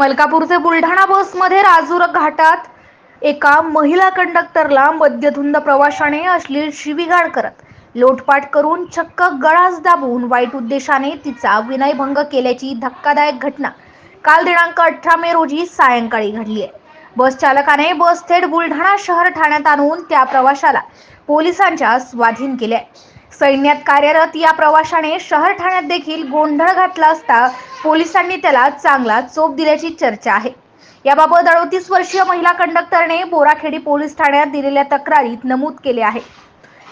मलकापूरचे बुलढाणा बसमध्ये राजूर घाटात एका महिला कंडक्टरला मद्यधुंद प्रवाशाने अश्लील शिवीगाळ करत लोटपाट करून चक्क गळास दाबून वाईट उद्देशाने तिचा विनयभंग केल्याची धक्कादायक घटना काल दिनांक अठरा मे रोजी सायंकाळी घडली आहे बस चालकाने बस थेट बुलढाणा शहर ठाण्यात आणून त्या प्रवाशाला पोलिसांच्या स्वाधीन केले सैन्यात कार्यरत या प्रवाशाने शहर ठाण्यात देखील गोंधळ घातला असता पोलिसांनी त्याला चांगला चोप दिल्याची चर्चा आहे. याबाबत अडोतीस वर्षीय महिला कंडक्टरने बोराखेडी पोलीस ठाण्यात दिलेल्या तक्रारीत नमूद केले आहे.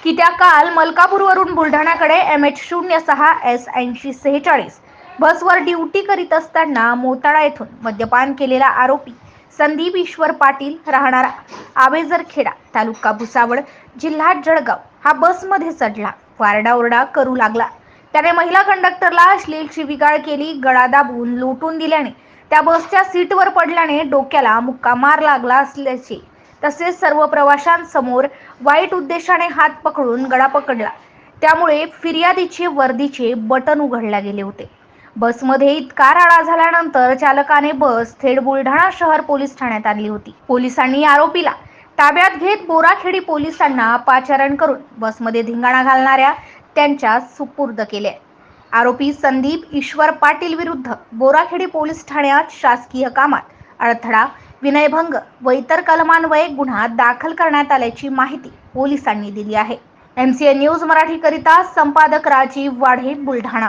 की त्या काल मलकापूरवरून बुलढाण्याकडे एम एच शून्य सहा एस ऐंशी सेहेचाळीस बसवर ड्युटी करीत असताना मोताळा येथून मद्यपान केलेला आरोपी संदीप ईश्वर पाटील राहणारा आबेजरखेडा तालुका भुसावळ जिल्हा जळगाव हा बसमध्ये चढला. वारडाओरडा करू लागला. त्याने महिला कंडक्टरला अश्लील शिवीगाळ केली गळा दाबून लोटून दिल्याने. त्या बसच्या सीटवर पडल्याने डोक्याला मुक्का मार लागला असल्याचे. तसेच सर्व प्रवाशांसमोर वाईट उद्देशाने हात पकडून गळा पकडला. त्यामुळे फिर्यादीचे वर्दीचे बटन उघडल्या गेले होते. बसमध्ये इतका राडा झाल्यानंतर चालकाने बस थेट बुलढाणा शहर पोलीस ठाण्यात आणली होती. पोलिसांनी आरोपीला ताब्यात घेत बोराखेडी पोलिसांना पाचारण करून बसमध्ये धिंगाणा घालणाऱ्या त्यांच्या सुपूर्द केले. आरोपी संदीप ईश्वर पाटील विरुद्ध बोराखेडी पोलीस ठाण्यात शासकीय कामात अडथळा विनयभंग व इतर कलमान्वये गुन्हा दाखल करण्यात आल्याची माहिती पोलिसांनी दिली आहे. एमसीए न्यूज मराठी करिता संपादक राजीव वाढे बुलढाणा.